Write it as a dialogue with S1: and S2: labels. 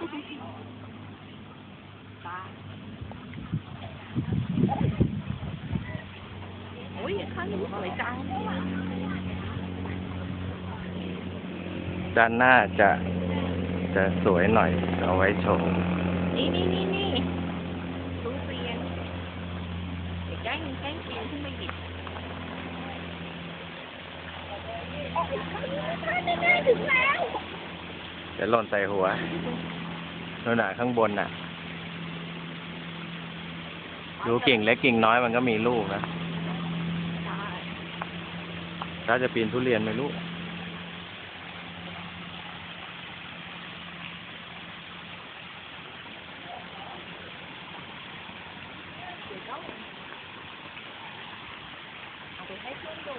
S1: จองตาโอ้ยข้างนี้สวยจัง
S2: ด้านหน้าจะ จะสวยหน่อย เอาไว้โชว์
S1: นี่นี่นี่นี่ทุเรียนเดี๋ยวแกล้งแกล้งกินขึ้นไปหยิบถึงแล้ว
S2: จะหล่นใส่หัว นู่นน่ะข้างบนน่ะ
S1: ดูกิ่งเล็ก
S2: กิ่งน้อยมันก็มีลูกนะ ถ้าจะปีนทุเรียนไหม่รู้
S1: ไปให้เพื่อนดู